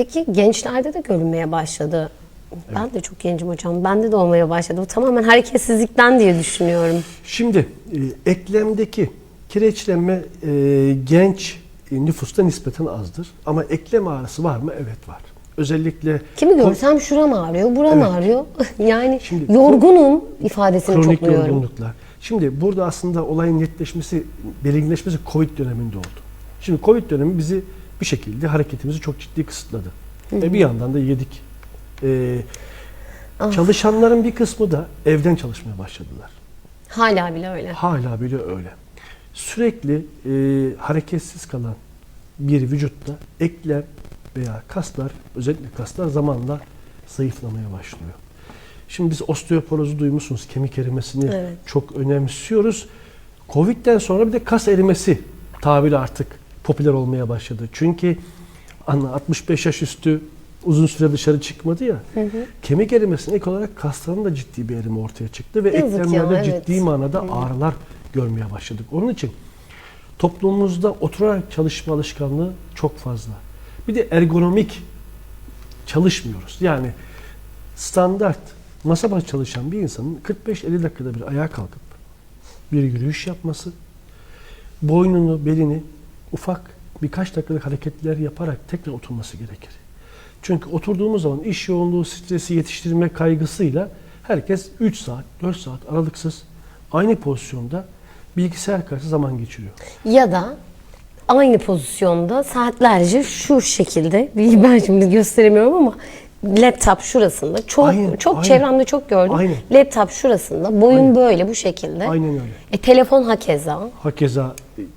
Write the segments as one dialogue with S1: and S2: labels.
S1: Peki gençlerde de görünmeye başladı. Ben de çok gencim hocam. Bende de olmaya başladı. Bu tamamen hareketsizlikten diye düşünüyorum.
S2: Şimdi e, eklemdeki kireçlenme e, genç e, nüfusta nispeten azdır. Ama eklem ağrısı var mı? Evet var. Özellikle
S1: Kimi görsem şuram ağrıyor, buram
S2: Evet.
S1: ağrıyor. yani
S2: Şimdi-
S1: yorgunum ifadesini
S2: kronik
S1: çok duyuyorum.
S2: yorgunluklar. Şimdi burada aslında olayın netleşmesi, belirginleşmesi Covid döneminde oldu. Şimdi Covid dönemi bizi bir şekilde hareketimizi çok ciddi kısıtladı. Ve bir yandan da yedik. Ee,
S1: Ah.
S2: Çalışanların bir kısmı da evden çalışmaya başladılar.
S1: Hala bile öyle.
S2: Hala bile öyle. Sürekli e, hareketsiz kalan bir vücutta eklem veya kaslar, özellikle kaslar zamanla zayıflamaya başlıyor. Şimdi biz osteoporozu duymuşsunuz, kemik erimesini
S1: Evet.
S2: çok önemsiyoruz. Covid'den sonra bir de kas erimesi tabiri artık popüler olmaya başladı. Çünkü anla 65 yaş üstü uzun süre dışarı çıkmadı ya. Kemik erimesine ek olarak kasların da ciddi bir erime ortaya çıktı ve
S1: Yazık ya,
S2: eklemlerde
S1: evet.
S2: ciddi manada ağrılar görmeye başladık. Onun için toplumumuzda oturarak çalışma alışkanlığı çok fazla. Bir de ergonomik çalışmıyoruz. Yani standart masa başı çalışan bir insanın 45-50 dakikada bir ayağa kalkıp bir yürüyüş yapması, boynunu, belini ufak birkaç dakikalık hareketler yaparak tekrar oturması gerekir. Çünkü oturduğumuz zaman iş yoğunluğu, stresi yetiştirme kaygısıyla herkes 3 saat, 4 saat aralıksız aynı pozisyonda bilgisayar karşısında zaman geçiriyor.
S1: Ya da aynı pozisyonda saatlerce şu şekilde, ben şimdi gösteremiyorum ama laptop şurasında çok
S2: Aynen,
S1: çok
S2: aynen.
S1: çevremde çok gördüm.
S2: Aynen.
S1: Laptop şurasında, boyun
S2: Aynen.
S1: böyle bu şekilde.
S2: Aynen öyle.
S1: E, telefon hakeza.
S2: Hakeza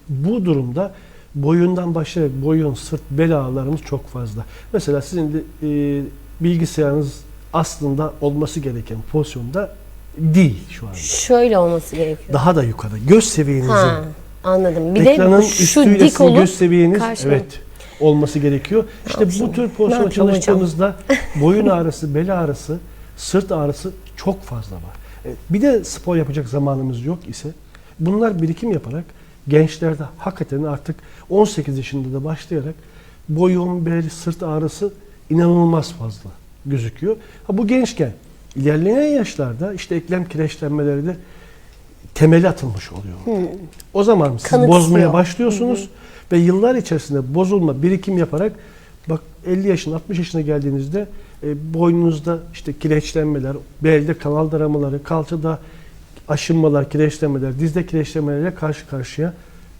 S2: bu durumda boyundan başlayarak boyun, sırt, bel ağrılarımız çok fazla. Mesela sizin de e, bilgisayarınız aslında olması gereken pozisyonda değil şu anda.
S1: Şöyle olması gerekiyor.
S2: Daha da yukarıda. Göz seviyenizin,
S1: Ha, anladım. Bir
S2: ekranın
S1: de şu
S2: üstüyle
S1: dik olup
S2: göz seviyeniz
S1: karşıma-
S2: evet olması gerekiyor. İşte bu tür
S1: hocam?
S2: çalıştığımızda boyun ağrısı, bel ağrısı, sırt ağrısı çok fazla var. E, Bir de spor yapacak zamanımız yok ise bunlar birikim yaparak gençlerde hakikaten artık 18 yaşında da başlayarak boyun, bel, sırt ağrısı inanılmaz fazla gözüküyor. Ha, bu gençken ilerleyen yaşlarda işte eklem kireçlenmeleri de temeli atılmış oluyor. O zaman siz
S1: Kanıksıyor.
S2: bozmaya başlıyorsunuz ve yıllar içerisinde bozulma, birikim yaparak bak 50 yaşına 60 yaşına geldiğinizde e, boynunuzda işte kireçlenmeler, belde kanal daramaları, kalçada aşınmalar, kireçlenmeler, dizde kireçlenmelerle karşı karşıya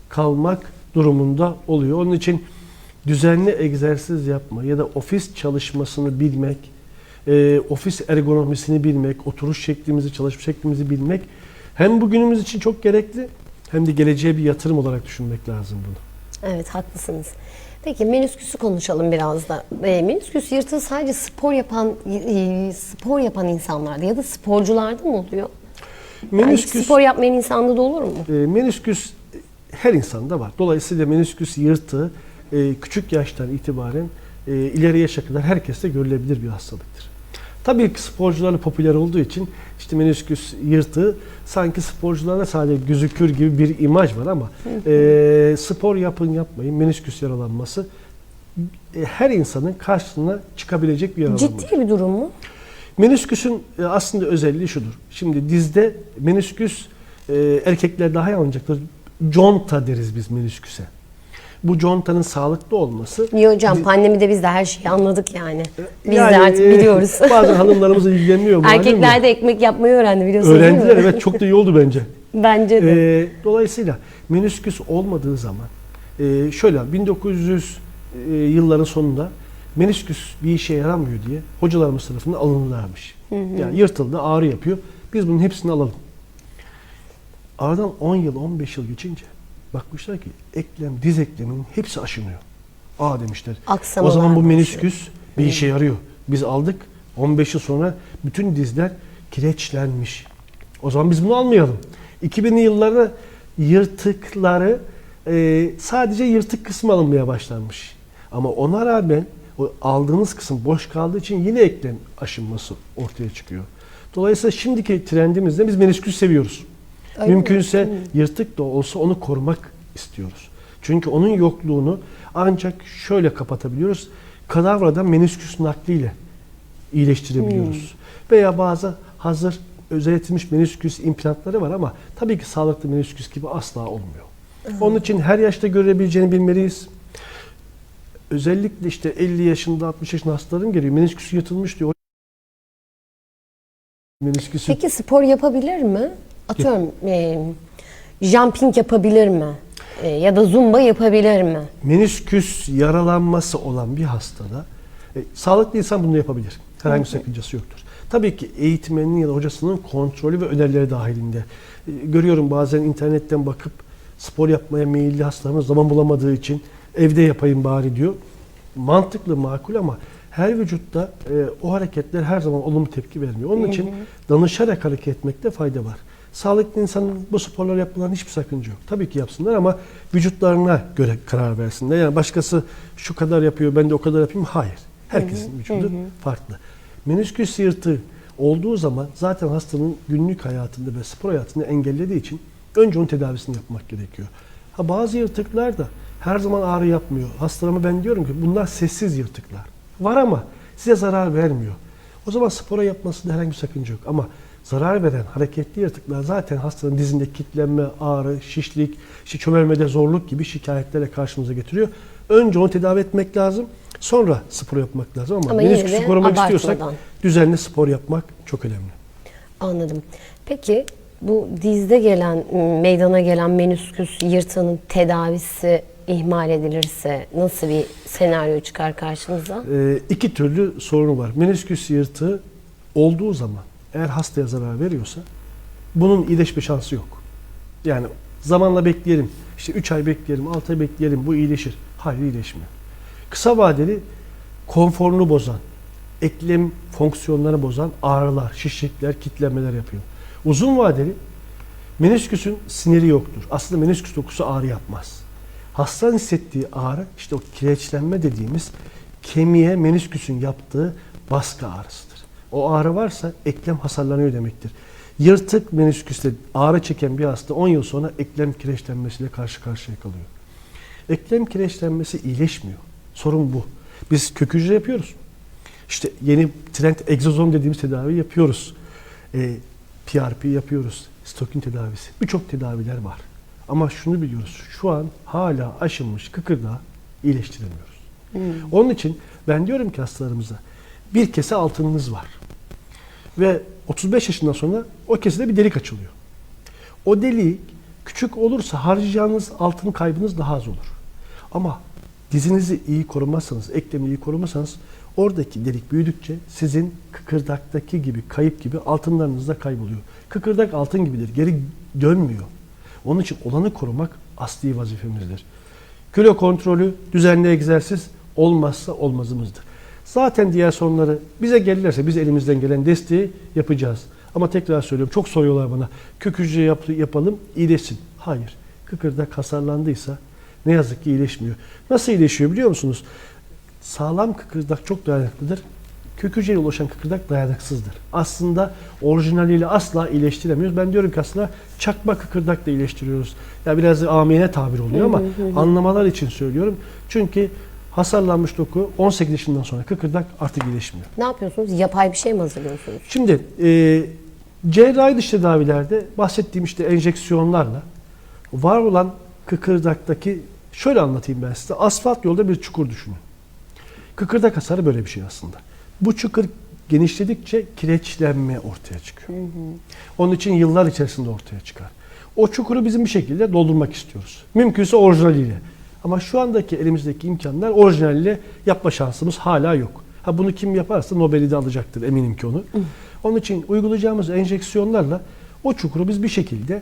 S2: kalmak durumunda oluyor. Onun için düzenli egzersiz yapma ya da ofis çalışmasını bilmek, e, ofis ergonomisini bilmek, oturuş şeklimizi, çalışma şeklimizi bilmek hem bugünümüz için çok gerekli hem de geleceğe bir yatırım olarak düşünmek lazım bunu.
S1: Evet haklısınız. Peki menüsküsü konuşalım biraz da. E, menüsküs yırtığı sadece spor yapan e, spor yapan insanlarda ya da sporcularda mı oluyor? Yani
S2: Menisküs,
S1: spor yapmayan insanda da olur mu?
S2: e, menisküs her insanda var. Dolayısıyla menisküs yırtığı e, küçük yaştan itibaren e, ileri yaşa kadar herkeste görülebilir bir hastalıktır. Tabii ki sporcularla popüler olduğu için işte menisküs yırtığı sanki sporcularda sadece gözükür gibi bir imaj var ama e, spor yapın yapmayın menisküs yaralanması e, her insanın karşısına çıkabilecek bir yaralanma.
S1: Ciddi bir durum mu?
S2: Menisküsün e, aslında özelliği şudur. Şimdi dizde menisküs e, erkekler daha iyi anlayacaktır. Conta deriz biz menisküse. Bu contanın sağlıklı olması
S1: Niye hocam pandemide biz de her şeyi anladık yani. Biz
S2: Yani,
S1: de artık
S2: e,
S1: biliyoruz.
S2: Bazen hanımlarımız ilgileniyor. malum
S1: Erkekler de ekmek yapmayı öğrendi biliyorsunuz
S2: Öğrendiler evet çok da iyi oldu bence.
S1: Bence de.
S2: E, dolayısıyla menisküs olmadığı zaman e, şöyle 1900 e, yılların sonunda menisküs bir işe yaramıyor diye hocalarımız tarafından alınırlarmış. Yani yırtıldı, ağrı yapıyor. Biz bunun hepsini alalım. Aradan 10 yıl, 15 yıl geçince bakmışlar ki eklem, diz ekleminin hepsi aşınıyor. Aa demişler.
S1: Aksamalar
S2: o zaman bu menisküs bir işe yarıyor. Biz aldık. 15 yıl sonra bütün dizler kireçlenmiş. O zaman biz bunu almayalım. 2000'li yıllarda yırtıkları e, sadece yırtık kısmı alınmaya başlanmış. Ama ona rağmen o aldığınız kısım boş kaldığı için yine eklem aşınması ortaya çıkıyor. Dolayısıyla şimdiki trendimizde biz menisküs seviyoruz.
S1: Mi?
S2: Mümkünse yırtık da olsa onu korumak istiyoruz. Çünkü onun yokluğunu ancak şöyle kapatabiliyoruz. kadavradan menisküs nakliyle iyileştirebiliyoruz. Veya bazı hazır özelletilmiş menisküs implantları var ama tabii ki sağlıklı menisküs gibi asla olmuyor. Onun için her yaşta görebileceğini bilmeliyiz. Özellikle işte 50 yaşında 60 yaşında hastalarım geliyor. Menisküsü yırtılmış diyor. Menisküsü
S1: Peki spor yapabilir mi? Atıyorum e, jumping yapabilir mi? E, ya da zumba yapabilir mi?
S2: menisküs yaralanması olan bir hastada e, sağlıklı insan bunu yapabilir. Herhangi bir sakıncası yoktur. Tabii ki eğitmeninin ya da hocasının kontrolü ve önerileri dahilinde. E, görüyorum bazen internetten bakıp spor yapmaya meyilli hastalarımız zaman bulamadığı için evde yapayım bari diyor. Mantıklı, makul ama her vücutta e, o hareketler her zaman olumlu tepki vermiyor. Onun için danışarak hareket etmekte fayda var. Sağlıklı insanın bu sporları yapmalarının hiçbir sakınca yok. Tabii ki yapsınlar ama vücutlarına göre karar versinler. Yani başkası şu kadar yapıyor, ben de o kadar yapayım. Hayır. Herkesin vücudu farklı. Menisküs yırtığı olduğu zaman zaten hastanın günlük hayatında ve spor hayatında engellediği için önce onun tedavisini yapmak gerekiyor. Ha bazı yırtıklar da her zaman ağrı yapmıyor. Hastalarıma ben diyorum ki bunlar sessiz yırtıklar. Var ama size zarar vermiyor. O zaman spora yapmasında herhangi bir sakınca yok. Ama zarar veren hareketli yırtıklar zaten hastanın dizinde kitlenme, ağrı, şişlik, işte çömelmede zorluk gibi şikayetlerle karşımıza getiriyor. Önce onu tedavi etmek lazım. Sonra spor yapmak lazım ama,
S1: Ama
S2: menisküsü korumak istiyorsak düzenli spor yapmak çok önemli.
S1: Anladım. Peki bu dizde gelen, meydana gelen menisküs yırtığının tedavisi ihmal edilirse nasıl bir senaryo çıkar karşınıza?
S2: Ee, iki türlü sorunu var. Menisküs yırtığı olduğu zaman eğer hastaya zarar veriyorsa bunun iyileşme şansı yok. Yani zamanla bekleyelim, işte 3 ay bekleyelim, 6 ay bekleyelim bu iyileşir. Hayır iyileşmiyor. Kısa vadeli konforunu bozan, eklem fonksiyonlarını bozan ağrılar, şişlikler, kitlenmeler yapıyor. Uzun vadeli menisküsün siniri yoktur. Aslında menisküs dokusu ağrı yapmaz. Hastanın hissettiği ağrı işte o kireçlenme dediğimiz kemiğe menisküsün yaptığı baskı ağrısıdır. O ağrı varsa eklem hasarlanıyor demektir. Yırtık menisküste ağrı çeken bir hasta 10 yıl sonra eklem kireçlenmesiyle karşı karşıya kalıyor. Eklem kireçlenmesi iyileşmiyor. Sorun bu. Biz kök hücre yapıyoruz. İşte yeni trend egzozom dediğimiz tedavi yapıyoruz. E, PRP yapıyoruz. Stokin tedavisi. Birçok tedaviler var. Ama şunu biliyoruz. Şu an hala aşınmış kıkırdağı iyileştiremiyoruz. Onun için ben diyorum ki hastalarımıza bir kese altınınız var. Ve 35 yaşından sonra o kesede bir delik açılıyor. O delik küçük olursa harcayacağınız altın kaybınız daha az olur. Ama dizinizi iyi korumazsanız, eklemi iyi korumazsanız oradaki delik büyüdükçe sizin kıkırdaktaki gibi, kayıp gibi altınlarınız da kayboluyor. Kıkırdak altın gibidir, geri dönmüyor. Onun için olanı korumak asli vazifemizdir. Kilo kontrolü, düzenli egzersiz olmazsa olmazımızdır. Zaten diğer sorunları bize gelirlerse biz elimizden gelen desteği yapacağız. Ama tekrar söylüyorum çok soruyorlar bana kök hücre yap- yapalım iyileşsin. Hayır. Kıkırdak hasarlandıysa ne yazık ki iyileşmiyor. Nasıl iyileşiyor biliyor musunuz? Sağlam kıkırdak çok dayanıklıdır. Kök hücreye ulaşan kıkırdak dayanıksızdır. Aslında orijinaliyle asla iyileştiremiyoruz. Ben diyorum ki aslında çakma kıkırdak da iyileştiriyoruz. Ya biraz da amiyane tabir oluyor ama anlamalar için söylüyorum. Çünkü hasarlanmış doku 18 yaşından sonra kıkırdak artık iyileşmiyor.
S1: Ne yapıyorsunuz? Yapay bir şey mi hazırlıyorsunuz?
S2: Şimdi e, cerrahi dış tedavilerde bahsettiğim işte enjeksiyonlarla var olan kıkırdaktaki şöyle anlatayım ben size. Asfalt yolda bir çukur düşünün. Kıkırdak hasarı böyle bir şey aslında. Bu çukur genişledikçe kireçlenme ortaya çıkıyor. Onun için yıllar içerisinde ortaya çıkar. O çukuru bizim bir şekilde doldurmak istiyoruz. Mümkünse orijinaliyle. Ama şu andaki elimizdeki imkanlar orijinaliyle yapma şansımız hala yok. Ha bunu kim yaparsa Nobel'i de alacaktır eminim ki onu. Onun için uygulayacağımız enjeksiyonlarla o çukuru biz bir şekilde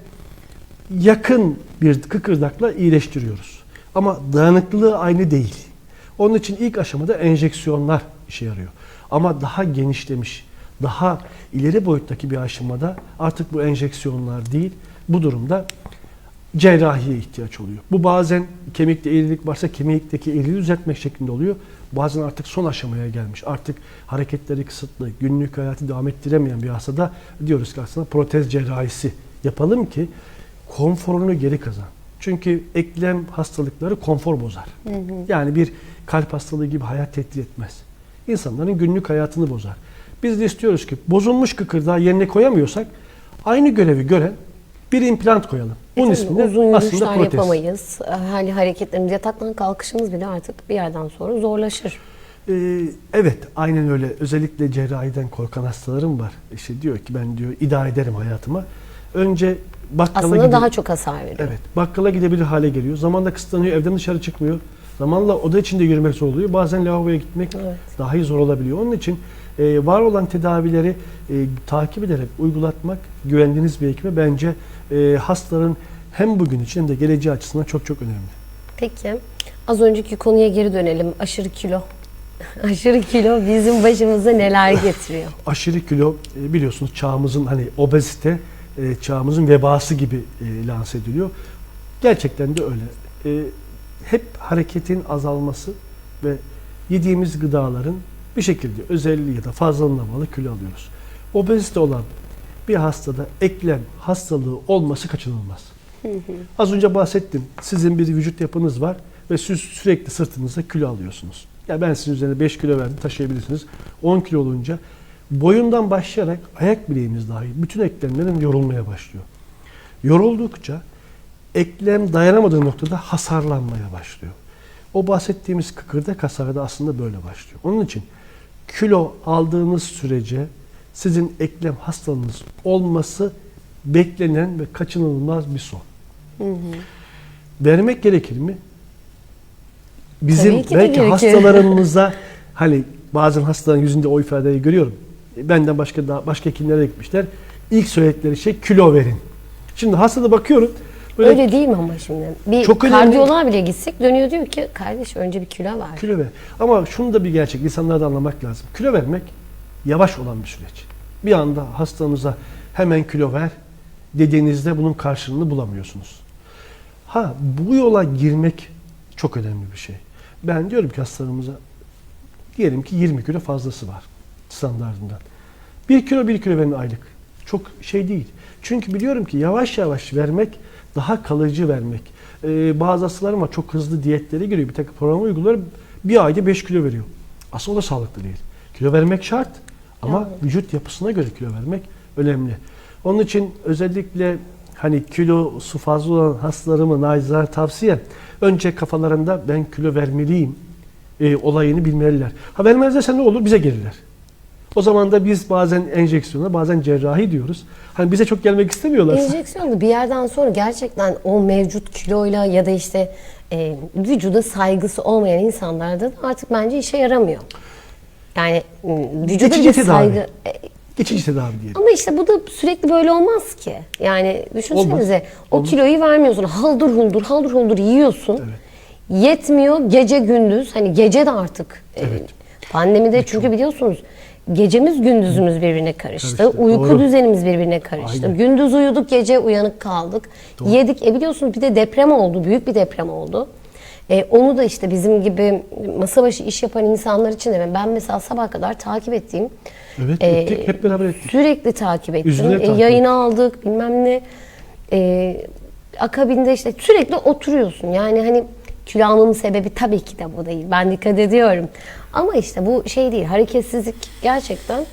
S2: yakın bir kıkırdakla iyileştiriyoruz. Ama dayanıklılığı aynı değil. Onun için ilk aşamada enjeksiyonlar işe yarıyor. Ama daha genişlemiş, daha ileri boyuttaki bir aşamada artık bu enjeksiyonlar değil, bu durumda cerrahiye ihtiyaç oluyor. Bu bazen kemikte eğrilik varsa kemikteki eğriliği düzeltmek şeklinde oluyor. Bazen artık son aşamaya gelmiş. Artık hareketleri kısıtlı, günlük hayatı devam ettiremeyen bir hastada diyoruz ki aslında protez cerrahisi yapalım ki konforunu geri kazan. Çünkü eklem hastalıkları konfor bozar. Yani bir kalp hastalığı gibi hayat tehdit etmez. İnsanların günlük hayatını bozar. Biz de istiyoruz ki bozulmuş kıkırdağı yerine koyamıyorsak aynı görevi gören bir implant koyalım. Bunun
S1: E
S2: ismi de
S1: uzun
S2: aslında protez.
S1: yapamayız. Hali hareketlerimiz, yataktan kalkışımız bile artık bir yerden sonra zorlaşır.
S2: Ee, evet aynen öyle. Özellikle cerrahiden korkan hastalarım var. İşte diyor ki ben diyor idare ederim hayatıma. Önce bakkala
S1: Aslında
S2: gidip-
S1: daha çok hasar veriyor.
S2: Evet. Bakkala gidebilir hale geliyor. Zamanla kısıtlanıyor. Evden dışarı çıkmıyor. Zamanla oda içinde yürümek zor oluyor. Bazen lavaboya gitmek
S1: Evet.
S2: dahi zor olabiliyor. Onun için e, var olan tedavileri e, takip ederek uygulatmak güvendiğiniz bir ekibe bence e, hastaların hem bugün için hem de geleceği açısından çok çok önemli.
S1: Peki az önceki konuya geri dönelim. Aşırı kilo. Aşırı kilo bizim başımıza neler getiriyor?
S2: Aşırı kilo e, biliyorsunuz çağımızın hani obezite e, çağımızın vebası gibi e, lanse ediliyor. Gerçekten de öyle. Hep hareketin azalması ve yediğimiz gıdaların bir şekilde özelliği ya da fazlalığına bağlı kilo alıyoruz. Obezite olan bir hastada eklem hastalığı olması kaçınılmaz. Az önce bahsettim. Sizin bir vücut yapınız var ve siz sürekli sırtınızda kilo alıyorsunuz. Ya ben sizin üzerine 5 kilo verdim taşıyabilirsiniz. 10 kilo olunca boyundan başlayarak ayak bileğimiz dahil bütün eklemlerin yorulmaya başlıyor. Yoruldukça eklem dayanamadığı noktada hasarlanmaya başlıyor. O bahsettiğimiz kıkırdak hasarı da aslında böyle başlıyor. Onun için kilo aldığınız sürece sizin eklem hastalığınız olması beklenen ve kaçınılmaz bir son. Vermek gerekir mi? Bizim belki hastalarımıza hani bazen hastaların yüzünde o ifadeyi görüyorum. Benden başka daha başka hekimlere gitmişler. İlk söyledikleri şey kilo verin. Şimdi hastada bakıyorum. Böyle
S1: Öyle değil mi ama şimdi? Bir
S2: Çok önemli.
S1: kardiyoloğa bile gitsek dönüyor diyor ki kardeş önce bir kilo ver.
S2: Kilo ver. Ama şunu da bir gerçek. insanlara da anlamak lazım. Kilo vermek yavaş olan bir süreç. Bir anda hastanıza hemen kilo ver dediğinizde bunun karşılığını bulamıyorsunuz. Ha bu yola girmek çok önemli bir şey. Ben diyorum ki hastalarımıza diyelim ki 20 kilo fazlası var standartından. 1 kilo 1 kilo verin aylık. Çok şey değil. Çünkü biliyorum ki yavaş yavaş vermek daha kalıcı vermek. Ee, bazı hastalarım var çok hızlı diyetlere giriyor. Bir takım program uyguluyor. Bir ayda 5 kilo veriyor. Aslında o da sağlıklı değil. Kilo vermek şart ama vücut yapısına göre kilo vermek önemli. Onun için özellikle hani kilosu fazla olan hastalarımı nacizane tavsiye önce kafalarında ben kilo vermeliyim e, olayını bilmeliler. Ha vermezlerse ne olur? Bize gelirler. O zaman da biz bazen enjeksiyona bazen cerrahi diyoruz. Hani bize çok gelmek istemiyorlarsa.
S1: Enjeksiyon bir yerden sonra gerçekten o mevcut kiloyla ya da işte e, vücuda saygısı olmayan insanlarda da artık bence işe yaramıyor. Yani m, vücuda
S2: Geçici
S1: bir
S2: tedavi.
S1: saygı... e,
S2: Geçici tedavi diyelim.
S1: Ama işte bu da sürekli böyle olmaz ki. Yani düşünsenize o
S2: Olmaz.
S1: kiloyu vermiyorsun. Haldır huldur haldır huldur yiyorsun. Yetmiyor gece gündüz. Hani gece de artık. e,
S2: Evet.
S1: pandemide çünkü biliyorsunuz gecemiz gündüzümüz birbirine karıştı.
S2: Karıştı,
S1: Uyku
S2: doğru.
S1: düzenimiz birbirine karıştı.
S2: Aynen.
S1: Gündüz uyuduk gece uyanık kaldık. Yedik. E biliyorsunuz bir de deprem oldu. Büyük bir deprem oldu. E, onu da işte bizim gibi masa başı iş yapan insanlar için de ben mesela sabah kadar takip ettiğim
S2: Evet,
S1: e,
S2: ettik. Hep beraber ettik.
S1: Sürekli takip ettim.
S2: Üzülerek
S1: E,
S2: takip
S1: yayını aldık bilmem ne. E, akabinde işte sürekli oturuyorsun. Yani hani kilo almamın sebebi tabii ki de bu değil. Ben dikkat ediyorum. Ama işte bu şey değil. Hareketsizlik gerçekten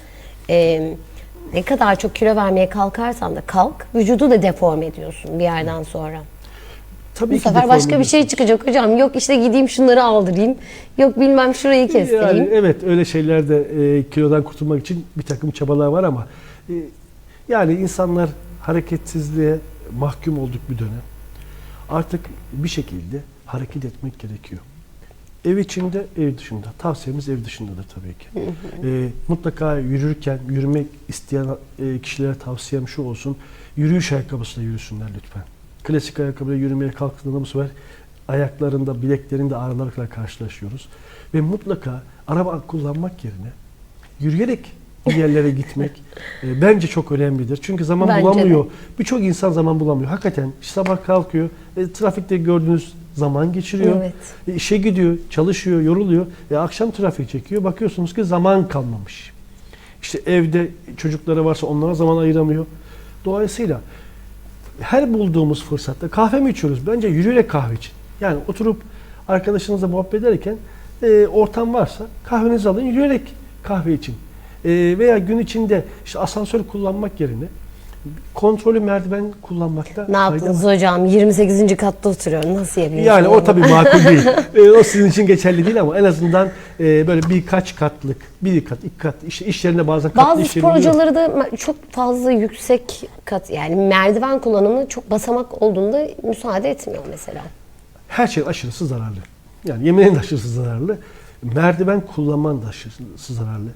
S1: e, ne kadar çok kilo vermeye kalkarsan da kalk. Vücudu da deforme ediyorsun bir yerden sonra.
S2: Tabii
S1: Bu
S2: ki
S1: sefer başka bir şey çıkacak hocam. Yok işte gideyim şunları aldırayım. Yok bilmem şurayı kestireyim.
S2: Yani evet öyle şeylerde e, kilodan kurtulmak için bir takım çabalar var ama e, yani insanlar hareketsizliğe mahkum olduk bir dönem. Artık bir şekilde hareket etmek gerekiyor. Ev içinde, ev dışında. Tavsiyemiz ev dışındadır tabii ki. E, mutlaka yürürken, yürümek isteyen e, kişilere tavsiyem şu olsun. Yürüyüş ayakkabısıyla yürüsünler lütfen. Klasik ayakkabıyla yürümeye kalktığında bu sefer ayaklarında, bileklerinde ağrılarla karşılaşıyoruz. Ve mutlaka araba kullanmak yerine yürüyerek bir yerlere gitmek e, bence çok önemlidir. Çünkü zaman
S1: Bence
S2: bulamıyor. Birçok insan zaman bulamıyor. Hakikaten sabah kalkıyor, e, trafikte gördüğünüz zaman geçiriyor.
S1: Evet.
S2: E, işe gidiyor, çalışıyor, yoruluyor. E, akşam trafik çekiyor. Bakıyorsunuz ki zaman kalmamış. İşte evde çocukları varsa onlara zaman ayıramıyor. Dolayısıyla her bulduğumuz fırsatta kahve mi içiyoruz? Bence yürüyerek kahve için. Yani oturup arkadaşınızla muhabbet ederken e, ortam varsa kahvenizi alın yürüyerek kahve için. E, veya gün içinde işte asansör kullanmak yerine kontrollü merdiven kullanmakta
S1: Ne yaptınız
S2: var.
S1: hocam? 28. katta oturuyorum. Nasıl yapıyorsunuz?
S2: Yani o tabii makul değil. E, o sizin için geçerli değil ama en azından e, böyle birkaç katlık, bir kat, iki kat, işte iş yerinde bazen katlı
S1: Bazı
S2: iş
S1: spor hocaları da çok fazla yüksek kat yani merdiven kullanımı çok basamak olduğunda müsaade etmiyor mesela.
S2: Her şey aşırısı zararlı. Yani yemeğin de aşırısı zararlı. Merdiven kullanman da aşırısı zararlı.